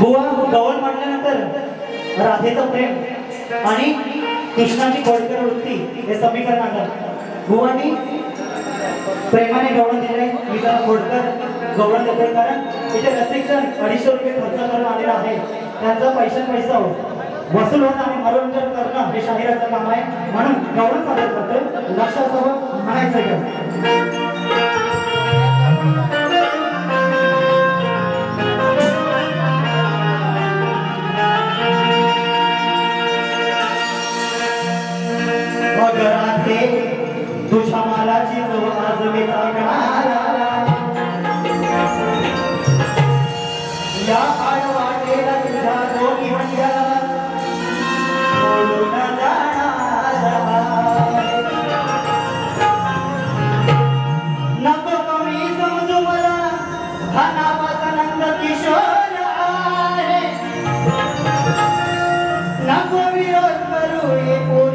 बुवा गवळ म्हटल्यानंतर राधेचं प्रेम आणि कृष्णाची खोडकर वृत्ती हे समीकरण आलं. बुवानी प्रेमाने गवळण दिले. मी जरा खोडकर गवळण देतोय कारण इथे रसिकजण अडीचशे रुपये खर्च करून आलेला आहे. त्यांचा पैसा पैसा हो. वसूल होणं आणि मनोरंजन करणं हे शाहिराचं काम आहे. म्हणून गवळण सादर करतोय. लक्षात म्हणायचं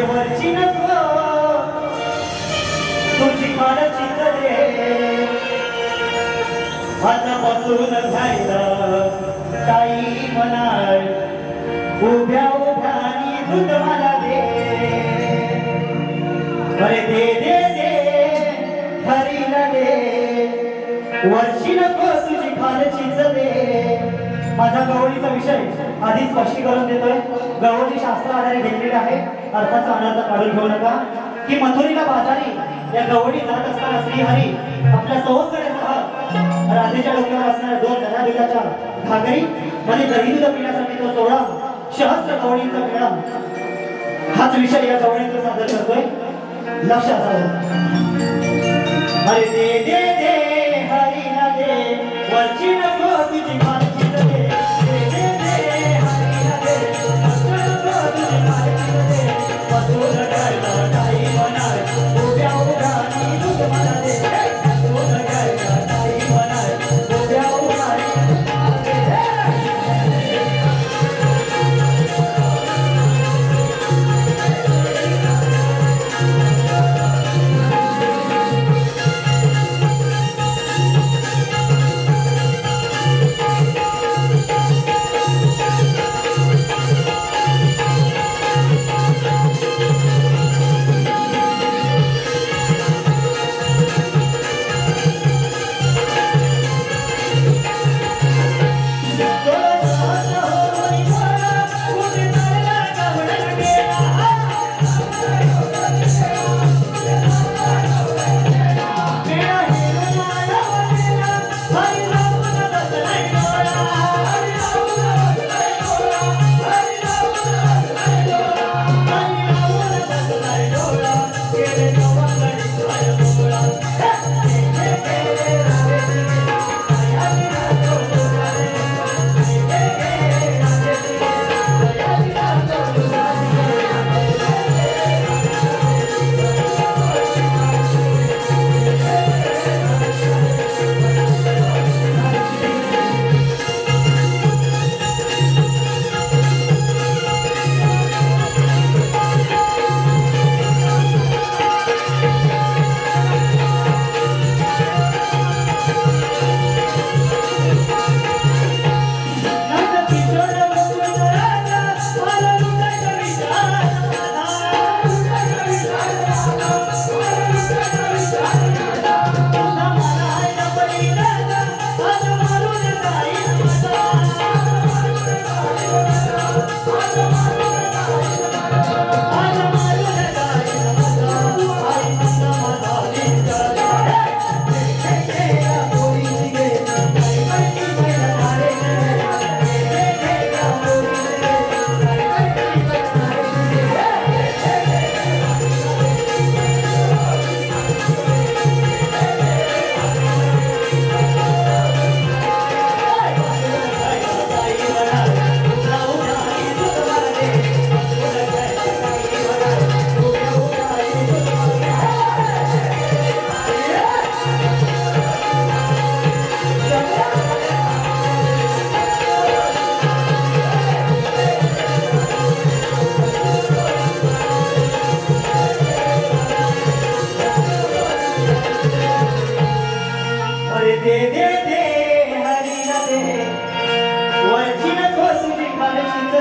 अगडा नको तुझी काळची दे माझा बसून झालं काही म्हणाल उभ्या उभ्यानी दूध मला दे. अरे दे दे दे हरीला दे. वर्षी नको तुझी खालचीच दे. माझा गवळीचा विषय आधी स्पष्टीकरण देतोय. गवळी शास्त्र आधारे घेतलेले आहे. अर्थाचा अनर्थ काढून घेऊ नका. की मथुरीला बाजारी या गवळी जात असताना श्रीहरी आपल्या सह राधेच्या डोक्यावर असणाऱ्या दोन धनाधिकाच्या घागरी मध्ये दही दूध पिण्यासाठी तो सोळा सहस्र गवळींचा मेळा. हाच विषय या गवळीचा सादर करतोय. लक्षात आलं अरे दे दे दे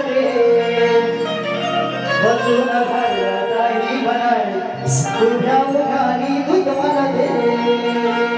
दे बसून घालताही बनाय तुझ्या मुखानी दूध मला दे.